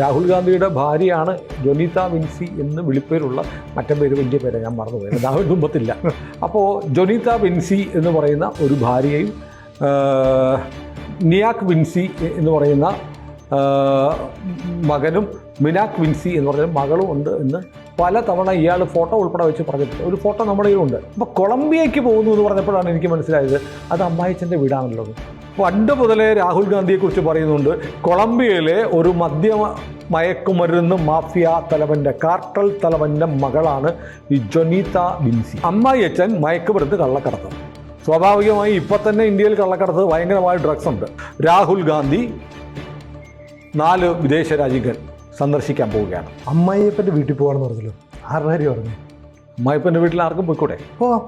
രാഹുൽ ഗാന്ധിയുടെ ഭാര്യയാണ് ജൊനീത വിൻസി എന്ന് വിളിപ്പേരുള്ള മറ്റേ പേര് വലിയ പേര് ഞാൻ മറന്നുപോയി. രാഹുൽ കുടുംബത്തില്ല. അപ്പോൾ ജൊനീത വിൻസി എന്ന് പറയുന്ന ഒരു ഭാര്യയും നിയാക് വിൻസി എന്ന് പറയുന്ന മകനും മിനാക് വിൻസി എന്ന് പറയുന്ന മകളും ഉണ്ട് എന്ന് പല തവണ ഇയാൾ ഫോട്ടോ ഉൾപ്പെടെ വെച്ച് പറഞ്ഞിട്ടുണ്ട്. ഒരു ഫോട്ടോ നമ്മുടെ കയ്യിലുണ്ട്. അപ്പോൾ കൊളംബിയയ്ക്ക് പോകുന്നു എന്ന് പറഞ്ഞപ്പോഴാണ് എനിക്ക് മനസ്സിലായത് അത് അമ്മായിച്ചന്റെ വീടാണല്ലോ. പണ്ട് മുതലേ രാഹുൽ ഗാന്ധിയെക്കുറിച്ച് പറയുന്നുണ്ട് കൊളംബിയയിലെ ഒരു മദ്യ മയക്കുമരുന്ന് മാഫിയ തലവന്റെ കാർട്ടൽ തലവന്റെ മകളാണ് ഈ ജൊനീത വിൻസി. അമ്മായി അച്ഛൻ മയക്കുമരുന്ന് കള്ളക്കടത്ത്. സ്വാഭാവികമായി ഇപ്പം തന്നെ ഇന്ത്യയിൽ കള്ളക്കടത്ത് ഭയങ്കരമായ ഡ്രഗ്സ് ഉണ്ട്. രാഹുൽ ഗാന്ധി നാല് വിദേശ രാജ്യങ്ങൾ സന്ദർശിക്കാൻ പോവുകയാണ്. അമ്മായിയപ്പന്റെ വീട്ടിൽ പോകണമെന്ന് പറഞ്ഞല്ലോ. ആരുടെ പറഞ്ഞു? അമ്മായിപ്പന്റെ വീട്ടിൽ ആർക്കും പോയിക്കൂടെ? ഓ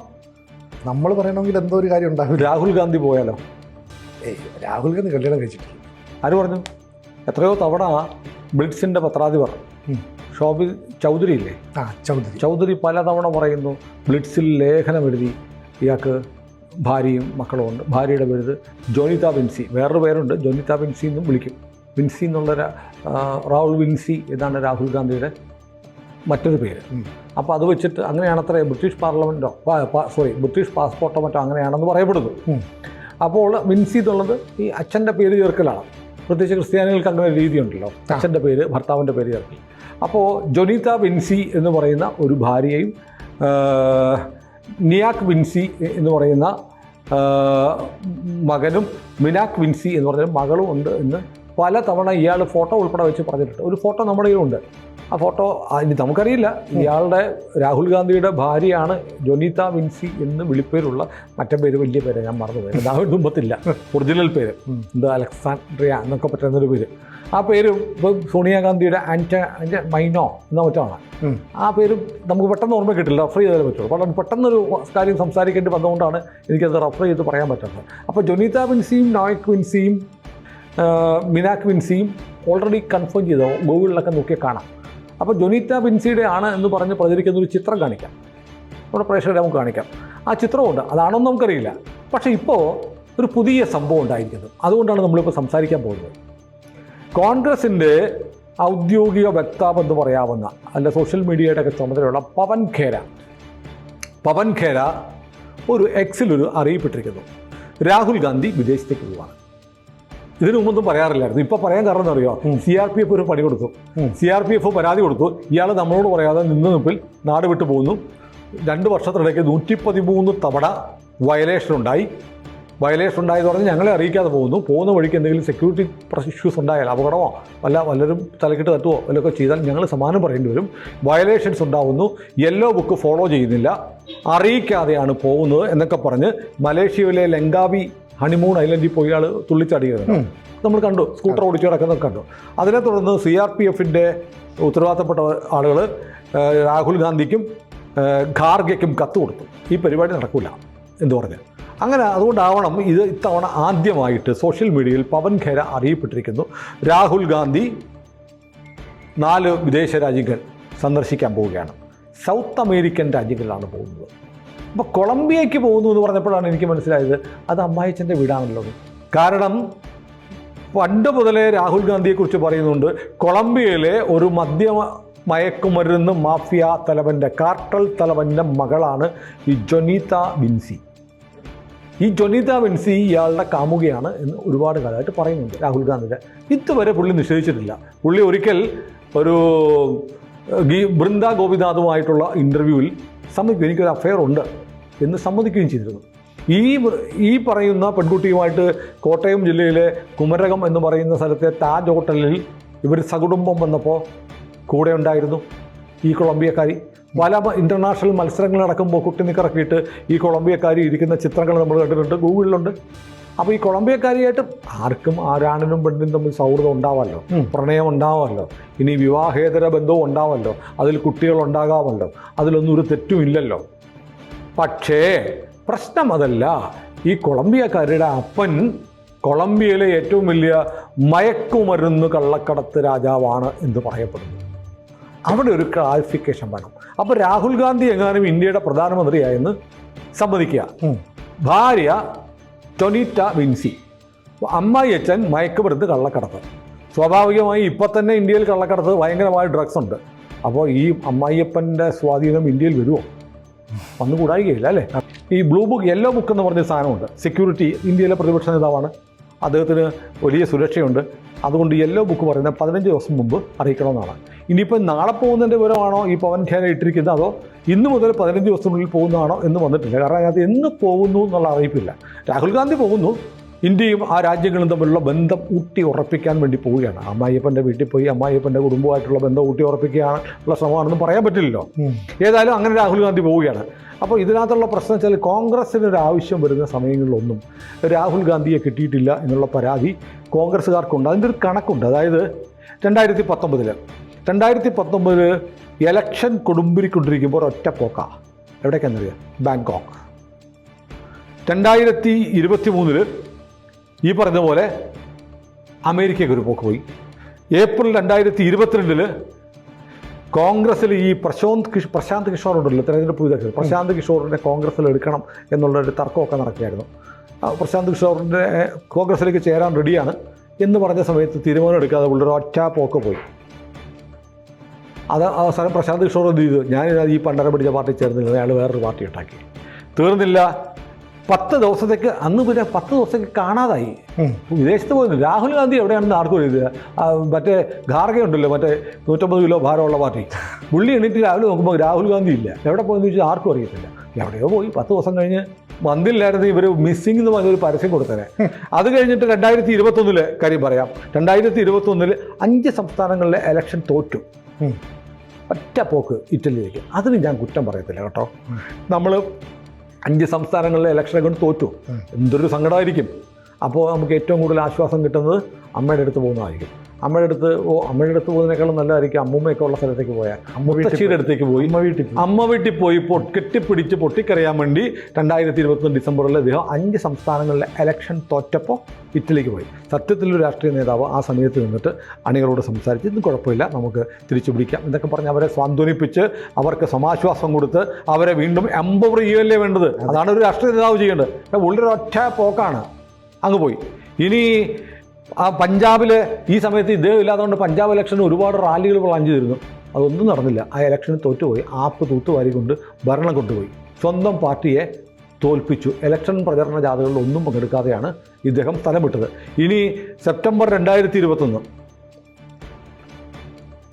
നമ്മൾ പറയണമെങ്കിൽ എന്തോ ഒരു കാര്യം ഉണ്ടാകും രാഹുൽ ഗാന്ധി പോയാലോ? ഏയ് രാഹുൽ ഗാന്ധി കല്യാണം കഴിച്ചിട്ടില്ല. ആര് പറഞ്ഞു? എത്രയോ തവണ ബ്ലിറ്റ്സിന്റെ പത്രാധിപർ. ഷോബി ചൗധരി ഇല്ലേ ആ ചൗധരി. ചൗധരി പലതവണ പറയുന്നു ബ്ലിറ്റ്സിൽ ലേഖനം എഴുതി ഇയാൾക്ക് ഭാര്യയും മക്കളും ഉണ്ട്. ഭാര്യയുടെ പേര് ജോനിത വിൻസി. വേറൊരു പേരുണ്ട് ജോനിത വിൻസി എന്നും വിളിക്കും. വിൻസി എന്നുള്ള രാഹുൽ റാഹുൽ വിൻസി എന്നാണ് രാഹുൽ ഗാന്ധിയുടെ മറ്റൊരു പേര്. അപ്പോൾ അത് വെച്ചിട്ട് അങ്ങനെയാണത്രേ ബ്രിട്ടീഷ് പാർലമെന്റോ സോറി ബ്രിട്ടീഷ് പാസ്പോർട്ടോ മറ്റോ അങ്ങനെയാണെന്ന് പറയപ്പെടുന്നു. അപ്പോൾ വിൻസി എന്നുള്ളത് ഈ അച്ഛന്റെ പേര് ചേർക്കലാണ്. പ്രത്യേകിച്ച് ക്രിസ്ത്യാനികൾക്ക് അങ്ങനെ ഒരു രീതിയുണ്ടല്ലോ. അച്ഛന്റെ പേര് ഭർത്താവിന്റെ പേര് ചേർക്കൽ. അപ്പോൾ ജൊനീത വിൻസി എന്ന് പറയുന്ന ഒരു ഭാര്യയും നിയാക് വിൻസി എന്ന് പറയുന്ന മകനും മിനാക് വിൻസി എന്ന് പറഞ്ഞ മകളും ഉണ്ട് എന്ന് പല തവണ ഇയാൾ ഫോട്ടോ ഉൾപ്പെടെ വെച്ച് പറഞ്ഞിട്ടുണ്ട്. ഒരു ഫോട്ടോ നമ്മുടെ കയ്യിലുണ്ട്. ആ ഫോട്ടോ ഇനി നമുക്കറിയില്ല. ഇയാളുടെ രാഹുൽ ഗാന്ധിയുടെ ഭാര്യയാണ് ജൊനീത വിൻസി എന്ന് വിളിപ്പേരുള്ള മറ്റേ പേര് വലിയ പേര് ഞാൻ മറന്നുപോയി. രാഹുൽ തുമ്പത്തില്ല ഒറിജിനൽ പേര്. എന്താ അലക്സാൻഡ്രിയ എന്നൊക്കെ പറ്റുന്നൊരു പേര്. ആ പേര് ഇപ്പം സോണിയാഗാന്ധിയുടെ ആന്റ അതിന്റെ മൈനോ എന്ന മറ്റാണ് ആ പേര് നമുക്ക് പെട്ടെന്ന് ഓർമ്മ കിട്ടില്ല റെഫർ ചെയ്താലേ പറ്റുള്ളൂ. വളരെ പെട്ടെന്നൊരു കാര്യം സംസാരിക്കേണ്ടി വന്നതുകൊണ്ടാണ് എനിക്കത് റഫർ ചെയ്ത് പറയാൻ പറ്റുന്നത് അപ്പോൾ ജൊനീത വിൻസിയും നോയക് വിൻസിയും മിനാക് വിൻസിയും ഓൾറെഡി കൺഫേം ചെയ്തോ? ഗൂഗിളിലൊക്കെ നോക്കിയാൽ കാണാം. അപ്പോൾ ജൊനീറ്റ വിൻസിയുടെ ആണ് എന്ന് പറഞ്ഞ് പ്രചരിക്കുന്ന ഒരു ചിത്രം കാണിക്കാം. നമ്മുടെ പ്രേക്ഷകരെ നമുക്ക് കാണിക്കാം. ആ ചിത്രമുണ്ട്. അതാണോന്ന് നമുക്കറിയില്ല. പക്ഷേ ഇപ്പോൾ ഒരു പുതിയ സംഭവം ഉണ്ടായിരിക്കുന്നത് അതുകൊണ്ടാണ് നമ്മളിപ്പോൾ സംസാരിക്കാൻ പോകുന്നത്. കോൺഗ്രസിന്റെ ഔദ്യോഗിക വക്താവ് എന്ന് പറയാവുന്ന അല്ല സോഷ്യൽ മീഡിയയുടെ ഒക്കെ ചുമതലയുള്ള പവൻ ഖേര. പവൻ ഖേര ഒരു എക്സിലൊരു അറിയിപ്പെട്ടിരിക്കുന്നു. രാഹുൽ ഗാന്ധി വിദേശത്തേക്ക് പോവാണ്. ഇതിനു മുമ്പൊന്നും പറയാറില്ലായിരുന്നു. ഇപ്പൊ പറയാൻ കാരണം എന്നറിയോ സി ആർ പി എഫ് ഒരു പണി കൊടുത്തു. സി ആർ പി എഫ് പരാതി കൊടുത്തു. ഇയാൾ നമ്മളോട് പറയാതെ നിന്ന് നിപ്പിൽ നാട് വിട്ടു പോകുന്നു രണ്ട് വർഷത്തിനിടയ്ക്ക് നൂറ്റി പതിമൂന്ന് തവണ വയലേഷൻ ഉണ്ടായി. വയലേഷൻ ഉണ്ടായെന്ന് പറഞ്ഞ് ഞങ്ങളെ അറിയിക്കാതെ പോകുന്നു. പോകുന്ന വഴിക്ക് എന്തെങ്കിലും സെക്യൂരിറ്റി ഇഷ്യൂസ് ഉണ്ടായാൽ അപകടമോ വല്ല വല്ലരും തലക്കിട്ട് തട്ടുവോ വല്ലതൊക്കെ ചെയ്താൽ ഞങ്ങൾ സമാനം പറയേണ്ടി വരും. വയലേഷൻസ് ഉണ്ടാവുന്നു. യെല്ലോ ബുക്ക് ഫോളോ ചെയ്യുന്നില്ല. അറിയിക്കാതെയാണ് പോകുന്നത് എന്നൊക്കെ പറഞ്ഞ് മലേഷ്യയിലെ ലങ്കാവി ഹണിമൂൺ ഐലൻഡിൽ പോയി ആൾ തുള്ളിച്ചാടിയത് നമ്മൾ കണ്ടു. സ്കൂട്ടർ ഓടിച്ചു കിടക്കുന്നത് കണ്ടു. അതിനെ തുടർന്ന് സി ആർ പി എഫിന്റെ ഉത്തരവാദിത്തപ്പെട്ട ആളുകൾ രാഹുൽ ഗാന്ധിക്കും ഖാർഗയ്ക്കും കത്ത് കൊടുത്തു. ഈ പരിപാടി നടക്കില്ല എന്ന് പറഞ്ഞ്? അങ്ങനെ അതുകൊണ്ടാവണം ഇത് ഇത്തവണ ആദ്യമായിട്ട് സോഷ്യൽ മീഡിയയിൽ പവൻ ഖേര അറിയപ്പെട്ടിരിക്കുന്നു. രാഹുൽ ഗാന്ധി നാല് വിദേശ രാജ്യങ്ങൾ സന്ദർശിക്കാൻ പോവുകയാണ്. സൗത്ത് അമേരിക്കൻ രാജ്യങ്ങളിലാണ് പോകുന്നത്. അപ്പോൾ കൊളംബിയയ്ക്ക് പോകുന്നു എന്ന് പറഞ്ഞപ്പോഴാണ് എനിക്ക് മനസ്സിലായത് അത് അമ്മായിച്ചന്റെ വീടാണല്ലോ. കാരണം പണ്ട് മുതലേ രാഹുൽ ഗാന്ധിയെക്കുറിച്ച് പറയുന്നുണ്ട് കൊളംബിയയിലെ ഒരു മദ്യ മയക്കുമരുന്ന് മാഫിയ തലവന്റെ കാർട്ടൽ തലവന്റെ മകളാണ് ഈ ജൊനീത വിൻസി. ഈ ജൊനീത വിൻസി ഇയാളുടെ കാമുകയാണ് എന്ന് ഒരുപാട് കാലമായിട്ട് പറയുന്നുണ്ട് രാഹുൽ ഗാന്ധിയുടെ. ഇതുവരെ പുള്ളി നിഷേധിച്ചിട്ടില്ല. പുള്ളി ഒരിക്കൽ ഒരു ബൃന്ദ ഗോപിനാഥുമായിട്ടുള്ള ഇന്റർവ്യൂവിൽ സമ്മതിക്കും എനിക്കൊരു അഫയർ ഉണ്ട് എന്ന് സമ്മതിക്കുകയും ചെയ്തിരുന്നു. ഈ ഈ പറയുന്ന പെൺകുട്ടിയുമായിട്ട് കോട്ടയം ജില്ലയിലെ കുമരകം എന്ന് പറയുന്ന സ്ഥലത്തെ താജ് ഹോട്ടലിൽ ഇവർ സകുടുംബം വന്നപ്പോൾ കൂടെ ഉണ്ടായിരുന്നു ഈ കൊളംബിയക്കാരി. പല ഇന്റർനാഷണൽ ഇന്റർനാഷണൽ മത്സരങ്ങൾ നടക്കുമ്പോൾ കുട്ടി നിക്കറക്കിയിട്ട് ഈ കൊളംബിയക്കാരി ഇരിക്കുന്ന ചിത്രങ്ങൾ നമ്മൾ കണ്ടിട്ടുണ്ട്. ഗൂഗിളിലുണ്ട്. അപ്പോൾ ഈ കൊളംബിയക്കാരിയായിട്ട് ആർക്കും ആരാണിനും പെണ്ണിനും തമ്മിൽ സൗഹൃദം ഉണ്ടാവാമല്ലോ പ്രണയം ഉണ്ടാവാമല്ലോ ഇനി വിവാഹേതര ബന്ധവും ഉണ്ടാവാമല്ലോ അതിൽ കുട്ടികൾ ഉണ്ടാകാമല്ലോ. അതിലൊന്നും ഒരു തെറ്റും ഇല്ലല്ലോ. പക്ഷേ പ്രശ്നം അതല്ല. ഈ കൊളംബിയക്കാരുടെ അപ്പൻ കൊളംബിയയിലെ ഏറ്റവും വലിയ മയക്കുമരുന്ന് കള്ളക്കടത്ത് രാജാവാണ് എന്ന് പറയപ്പെടുന്നു. അവിടെ ഒരു ക്ലാരിഫിക്കേഷൻ വേണം. അപ്പോൾ രാഹുൽ ഗാന്ധി എങ്ങാനും ഇന്ത്യയുടെ പ്രധാനമന്ത്രിയായെന്ന് സമ്മതിക്കുക. ഭാര്യ ടൊനീറ്റ വിൻസി. അമ്മായി അച്ഛൻ മയക്കുമരുന്ന് കള്ളക്കടത്ത്. സ്വാഭാവികമായി ഇപ്പം തന്നെ ഇന്ത്യയിൽ കള്ളക്കടത്ത് ഭയങ്കരമായ ഡ്രഗ്സ് ഉണ്ട്. അപ്പോൾ ഈ അമ്മായിയപ്പന്റെ സ്വാധീനം ഇന്ത്യയിൽ വരുമോ വന്നു കൂടായികയില്ല അല്ലേ? ഈ ബ്ലൂ ബുക്ക് യെല്ലോ ബുക്ക് എന്ന് പറഞ്ഞ സാധനമുണ്ട്. സെക്യൂരിറ്റി ഇന്ത്യയിലെ പ്രതിപക്ഷ നേതാവാണ് അദ്ദേഹത്തിന് വലിയ സുരക്ഷയുണ്ട്. അതുകൊണ്ട് യെല്ലോ ബുക്ക് പറയുന്നത് പതിനഞ്ച് ദിവസം മുമ്പ് അറിയിക്കണമെന്നാണ്. ഇനിയിപ്പോൾ നാളെ പോകുന്നതിന്റെ വിവരമാണോ ഈ പവൻ ഖേര ഇട്ടിരിക്കുന്നത്? അതോ ഇന്ന് മുതൽ പതിനഞ്ച് ദിവസത്തിനുള്ളിൽ പോകുന്നതാണോ എന്ന് വന്നിട്ടില്ല. കാരണം അതിനകത്ത് എന്ന് പോകുന്നു എന്നുള്ള അറിയിപ്പില്ല. രാഹുൽ ഗാന്ധി പോകുന്നു. ഇന്ത്യയും ആ രാജ്യങ്ങളും തമ്മിലുള്ള ബന്ധം ഊട്ടി ഉറപ്പിക്കാൻ വേണ്ടി പോവുകയാണ്. അമ്മായിയപ്പന്റെ വീട്ടിൽ പോയി അമ്മായിയപ്പന്റെ കുടുംബമായിട്ടുള്ള ബന്ധം ഊട്ടി ഉറപ്പിക്കാനുള്ള ശ്രമമാണെന്ന് പറയാൻ പറ്റില്ലല്ലോ. ഏതായാലും അങ്ങനെ രാഹുൽ ഗാന്ധി പോവുകയാണ്. അപ്പോൾ ഇതിനകത്തുള്ള പ്രശ്നം വെച്ചാൽ കോൺഗ്രസ്സിന് ഒരു ആവശ്യം വരുന്ന സമയങ്ങളിലൊന്നും രാഹുൽ ഗാന്ധിയെ കിട്ടിയിട്ടില്ല എന്നുള്ള പരാതി കോൺഗ്രസ്സുകാർക്കുണ്ട്. അതിന്റെ ഒരു കണക്കുണ്ട്. അതായത് രണ്ടായിരത്തി പത്തൊമ്പതിൽ രണ്ടായിരത്തി പത്തൊമ്പതിൽ എലക്ഷൻ കൊടുമ്പിരിക്കൊണ്ടിരിക്കുമ്പോൾ ഒരൊറ്റ പോക്ക. എവിടേക്കാണെന്നറിയാം ബാങ്കോക്ക്. രണ്ടായിരത്തി ഇരുപത്തി മൂന്നിൽ ഈ പറഞ്ഞ പോലെ അമേരിക്കയ്ക്ക് ഒരു പോക്ക് പോയി. ഏപ്രിൽ രണ്ടായിരത്തി ഇരുപത്തിരണ്ടിൽ കോൺഗ്രസ്സിൽ ഈ പ്രശാന്ത് കിഷ് പ്രശാന്ത് കിഷോർ ഉണ്ടല്ലോ തെരഞ്ഞെടുപ്പ് വിദഗ്ധർ പ്രശാന്ത് കിഷോറിനെ കോൺഗ്രസ്സിൽ എടുക്കണം എന്നുള്ള ഒരു തർക്കമൊക്കെ നടക്കുകയായിരുന്നു. പ്രശാന്ത് കിഷോറിന്റെ കോൺഗ്രസ്സിലേക്ക് ചേരാൻ റെഡിയാണ് എന്ന് പറഞ്ഞ സമയത്ത് തീരുമാനം എടുക്കാതെ ഉള്ളൊരു ഒറ്റ പോക്ക് പോയി. അത് അവസാനം പ്രശാന്ത് കിഷോർ എന്ത് ചെയ്തു? ഞാൻ ഈ പണ്ടര പിടിച്ച പാർട്ടി ചേർന്നില്ല അയാൾ വേറൊരു പാർട്ടി ഉണ്ടാക്കി. തീർന്നില്ല. പത്ത് ദിവസത്തേക്ക് അന്ന് പിന്നെ പത്ത് ദിവസത്തേക്ക് കാണാതായി. വിദേശത്ത് പോയിരുന്നു. രാഹുൽ ഗാന്ധി എവിടെയാണെന്ന് ആർക്കും എഴുതുക മറ്റേ ഖാർഗയുണ്ടല്ലോ മറ്റേ നൂറ്റമ്പത് കിലോ ഭാരമുള്ള പാർട്ടി. പുള്ളി എണീറ്റ് രാവിലെ നോക്കുമ്പോൾ രാഹുൽ ഗാന്ധി ഇല്ല. എവിടെ പോയെന്ന് ചോദിച്ചാൽ ആർക്കും അറിയത്തില്ല. എവിടെയോ പോയി പത്ത് ദിവസം കഴിഞ്ഞ് വന്നില്ലായിരുന്നു ഇവർ മിസ്സിംഗ് എന്ന് പറഞ്ഞൊരു പരസ്യം കൊടുത്തനെ അത് കഴിഞ്ഞിട്ട് രണ്ടായിരത്തി ഇരുപത്തൊന്നിൽ കാര്യം പറയാം. രണ്ടായിരത്തി ഇരുപത്തൊന്നിൽ അഞ്ച് സംസ്ഥാനങ്ങളിലെ എലക്ഷൻ തോറ്റു. ഒറ്റ പോക്ക് ഇറ്റലിയിലേക്ക്. അതിന് ഞാൻ കുറ്റം പറയത്തില്ല കേട്ടോ. നമ്മൾ അഞ്ച് സംസ്ഥാനങ്ങളിലെ ഇലക്ഷനെ കൊണ്ട് തോറ്റു. എന്തൊരു സങ്കടമായിരിക്കും. അപ്പോൾ നമുക്ക് ഏറ്റവും കൂടുതൽ ആശ്വാസം കിട്ടുന്നത് അമ്മയുടെ അടുത്ത് പോകുന്നതായിരിക്കും. അമ്മയുടെ അടുത്ത് ഓ അമ്മയുടെ അടുത്ത് പോകുന്നതിനേക്കാളും നല്ലതായിരിക്കും അമ്മൂമ്മയൊക്കെ ഉള്ള സ്ഥലത്തേക്ക് പോയാൽ. മുത്തശ്ശിയുടെ അടുത്തേക്ക് പോയി. അമ്മ വീട്ടിൽ അമ്മ വീട്ടിൽ പോയി കെട്ടിപ്പിടിച്ച് പൊട്ടിക്കറിയാൻ വേണ്ടി രണ്ടായിരത്തി ഇരുപത്തൊന്ന് ഡിസംബറിൽ അദ്ദേഹം അഞ്ച് സംസ്ഥാനങ്ങളിലെ എലക്ഷൻ തോറ്റപ്പോൾ ഇറ്റലിക്ക് പോയി. സത്യത്തിലൊരു രാഷ്ട്രീയ നേതാവ് ആ സമയത്ത് നിന്നിട്ട് അണികളോട് സംസാരിച്ച് ഇന്ന് കുഴപ്പമില്ല നമുക്ക് തിരിച്ചു പിടിക്കാം. എന്നൊക്കെ പറഞ്ഞ് അവരെ സ്വാന്തനിപ്പിച്ച് അവർക്ക് സമാശ്വാസം കൊടുത്ത് അവരെ വീണ്ടും എംപവർ ചെയ്യുകയല്ലേ വേണ്ടത്? അതാണ് ഒരു രാഷ്ട്രീയ നേതാവ് ചെയ്യേണ്ടത്. ഒറ്റ പോക്കാണ്. അങ്ങ് പോയി. ഇനി ആ പഞ്ചാബിൽ ഈ സമയത്ത് ഇദ്ദേഹം ഇല്ലാത്തതുകൊണ്ട് പഞ്ചാബ് ഇലക്ഷന് ഒരുപാട് റാലികൾ പ്ലാൻ ചെയ്തിരുന്നു. അതൊന്നും നടന്നില്ല. ആ ഇലക്ഷന് തോറ്റുപോയി. ആപ്പ് തൂത്തുവാരി കൊണ്ട് ഭരണം കൊണ്ടുപോയി. സ്വന്തം പാർട്ടിയെ തോൽപ്പിച്ചു. ഇലക്ഷൻ പ്രചരണ ജാഥകളിൽ ഒന്നും പങ്കെടുക്കാതെയാണ് ഇദ്ദേഹം സ്ഥലം വിട്ടത് ഇനി സെപ്റ്റംബർ രണ്ടായിരത്തി ഇരുപത്തൊന്ന്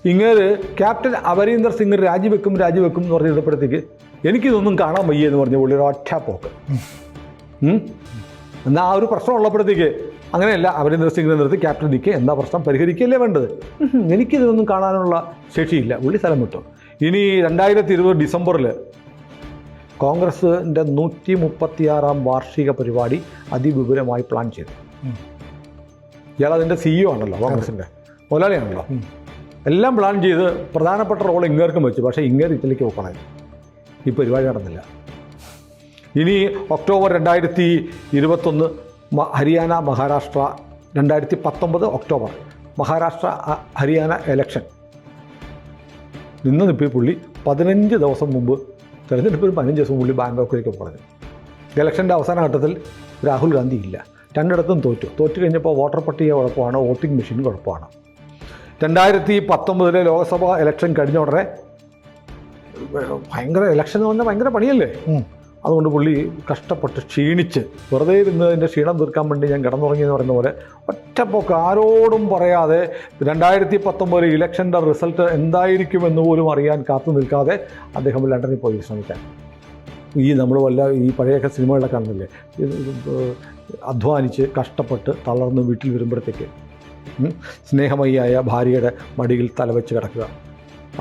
ഇങ്ങനെ ക്യാപ്റ്റൻ അമരീന്ദർ സിംഗ് രാജിവെക്കും രാജിവെക്കും എന്ന് പറഞ്ഞിടപ്പോഴത്തേക്ക് എനിക്കിതൊന്നും കാണാൻ വയ്യ എന്ന് പറഞ്ഞ പുള്ളിയുടെ ഒറ്റ പോക്ക്. എന്നാൽ ആ ഒരു പ്രശ്നം ഉള്ളപ്പോഴത്തേക്ക് അങ്ങനെയല്ല അവരെ സിംഗിനെ നിർത്തി ക്യാപ്റ്റൻ നിൽക്കുക എന്താ പ്രശ്നം? പരിഹരിക്കുകയല്ലേ വേണ്ടത്? എനിക്കിതൊന്നും കാണാനുള്ള ശേഷിയില്ല. ഉള്ളി സ്ഥലം വിട്ടു. ഇനി രണ്ടായിരത്തി ഇരുപത് ഡിസംബറിൽ കോൺഗ്രസിന്റെ നൂറ്റി മുപ്പത്തിയാറാം വാർഷിക പരിപാടി അതിവിപുലമായി പ്ലാൻ ചെയ്തു. ഇയാൾ അതിന്റെ സിഇഒ ആണല്ലോ കോൺഗ്രസിന്റെ മുതലാളിയാണല്ലോ. എല്ലാം പ്ലാൻ ചെയ്ത് പ്രധാനപ്പെട്ട റോൾ ഇങ്ങേർക്കും വെച്ചു. പക്ഷേ ഇങ്ങേർ ഇറ്റലിക്ക് പോകണേ ഈ പരിപാടി നടന്നില്ല. ഇനി ഒക്ടോബർ രണ്ടായിരത്തി ഇരുപത്തൊന്ന് ഹരിയാന മഹാരാഷ്ട്ര രണ്ടായിരത്തി പത്തൊമ്പത് ഒക്ടോബർ. മഹാരാഷ്ട്ര ഹരിയാന എലക്ഷൻ നിന്ന് നിപ്പി പുള്ളി പതിനഞ്ച് ദിവസം മുമ്പ് തെരഞ്ഞെടുപ്പിന് പതിനഞ്ച് ദിവസം പുള്ളി ബാങ്കോക്കിലേക്ക് പറഞ്ഞു ഇലക്ഷന്റെ അവസാന ഘട്ടത്തിൽ രാഹുൽ ഗാന്ധി ഇല്ല. രണ്ടിടത്തും തോറ്റു. തോറ്റു കഴിഞ്ഞപ്പോൾ വോട്ടർ പട്ടിക കുഴപ്പമാണ് വോട്ടിംഗ് മെഷീൻ കുഴപ്പമാണ്. രണ്ടായിരത്തി പത്തൊമ്പതിലെ ലോക്സഭാ ഇലക്ഷൻ കഴിഞ്ഞ ഉടനെ ഭയങ്കര ഇലക്ഷൻ എന്ന് പറഞ്ഞാൽ ഭയങ്കര പണിയല്ലേ. അതുകൊണ്ട് പുള്ളി കഷ്ടപ്പെട്ട് ക്ഷീണിച്ച് വെറുതെ ഇരുന്നതിന്റെ ക്ഷീണം തീർക്കാൻ വേണ്ടി ഞാൻ കിടന്നുറങ്ങിയെന്ന് പറയുന്ന പോലെ ഒറ്റപ്പൊക്കെ ആരോടും പറയാതെ രണ്ടായിരത്തി പത്തൊമ്പതിലെ ഇലക്ഷന്റെ റിസൾട്ട് എന്തായിരിക്കുമെന്ന് പോലും അറിയാൻ കാത്തു നിൽക്കാതെ അദ്ദേഹം ലണ്ടനിൽ പോയി ശ്രമിക്കാൻ. ഈ നമ്മൾ വല്ല ഈ പഴയൊക്കെ സിനിമകളിലൊക്കെ ഇത് അധ്വാനിച്ച് കഷ്ടപ്പെട്ട് തളർന്ന് വീട്ടിൽ വരുമ്പോഴത്തേക്ക് സ്നേഹമയിയായ ഭാര്യയുടെ മടിയിൽ തലവെച്ച് കിടക്കുക.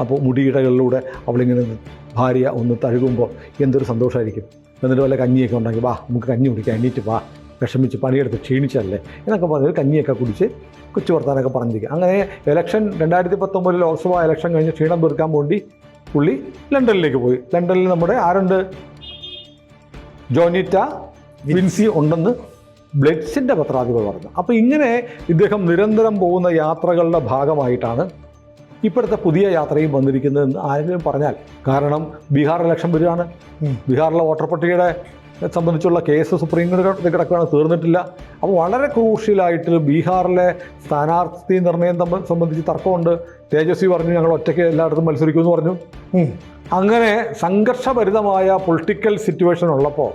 അപ്പോൾ മുടിയിടകളിലൂടെ അവളിങ്ങനെ ഭാര്യ ഒന്ന് തഴുകുമ്പോൾ എന്തൊരു സന്തോഷമായിരിക്കും. എന്നിട്ട് വല്ല കഞ്ഞിയൊക്കെ ഉണ്ടെങ്കിൽ വാ നമുക്ക് കഞ്ഞി കുടിക്കാം എണീറ്റ് വാ. വിഷമിച്ച് പണിയെടുത്ത് ക്ഷീണിച്ചല്ലേ? എന്നൊക്കെ പറഞ്ഞ് കഞ്ഞിയൊക്കെ കുടിച്ച് കൊച്ചു വർത്താനൊക്കെ പറഞ്ഞിരിക്കുക അങ്ങനെ ഇലക്ഷൻ രണ്ടായിരത്തി പത്തൊമ്പതിൽ ലോക്സഭാ ഇലക്ഷൻ കഴിഞ്ഞ് ക്ഷീണം തീർക്കാൻ വേണ്ടി പുള്ളി ലണ്ടനിലേക്ക് പോയി. ലണ്ടനിൽ നമ്മുടെ ആരുണ്ട്? ജോനിറ്റ വിൻസി ഉണ്ടെന്ന് ബ്ലഡ്സിന്റെ പത്രാധിപർ പറഞ്ഞു. അപ്പോൾ ഇങ്ങനെ ഇദ്ദേഹം നിരന്തരം പോകുന്ന യാത്രകളുടെ ഭാഗമായിട്ടാണ് ഇപ്പോഴത്തെ പുതിയ യാത്രയും വന്നിരിക്കുന്നതെന്ന് ആരെങ്കിലും പറഞ്ഞാൽ കാരണം ബീഹാർ ഇലക്ഷൻ വരികയാണ്. ബീഹാറിലെ വോട്ടർ പട്ടികയുടെ സംബന്ധിച്ചുള്ള കേസ് സുപ്രീം കോടതി കിടക്കുകയാണ്. തീർന്നിട്ടില്ല. അപ്പോൾ വളരെ ക്രൂഷ്യലായിട്ട് ബീഹാറിലെ സ്ഥാനാർത്ഥി നിർണയം സംബന്ധിച്ച് തർക്കമുണ്ട്. തേജസ്വി പറഞ്ഞു ഞങ്ങൾ ഒറ്റയ്ക്ക് എല്ലായിടത്തും മത്സരിക്കുമെന്ന് പറഞ്ഞു. അങ്ങനെ സംഘർഷഭരിതമായ പൊളിറ്റിക്കൽ സിറ്റുവേഷൻ ഉള്ളപ്പോൾ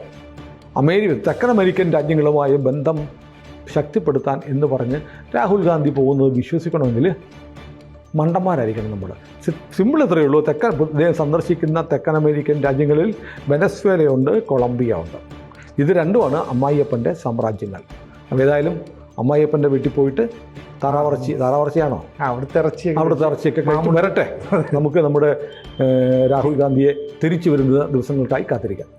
അമേരിക്ക തെക്കൻ അമേരിക്കൻ രാജ്യങ്ങളുമായി ബന്ധം ശക്തിപ്പെടുത്താൻ എന്ന് പറഞ്ഞ് രാഹുൽ ഗാന്ധി പോകുന്നത് വിശ്വസിക്കണമെങ്കിൽ മണ്ടന്മാരായിരിക്കണം നമ്മൾ സിമ്പിൾ ഇത്രയേ ഉള്ളൂ. തെക്കൻ ഇദ്ദേഹം സന്ദർശിക്കുന്ന തെക്കൻ അമേരിക്കൻ രാജ്യങ്ങളിൽ വെനസ്വേലയുണ്ട് കൊളംബിയ ഉണ്ട് ഇത് രണ്ടുമാണ് അമ്മായിയപ്പന്റെ സാമ്രാജ്യങ്ങൾ. അപ്പോൾ ഏതായാലും അമ്മായിയപ്പന്റെ വീട്ടിൽ പോയിട്ട് താറാവിറച്ചി താറാവിറച്ചിയാണോ? അവിടെ അവിടുത്തെ ഇറച്ചി അവിടുത്തെ ഇറച്ചിയൊക്കെ കഴിച്ച് വരട്ടെ. നമുക്ക് നമ്മുടെ രാഹുൽ ഗാന്ധിയെ തിരിച്ചു വരുന്ന ദിവസങ്ങൾക്കായി കാത്തിരിക്കാം.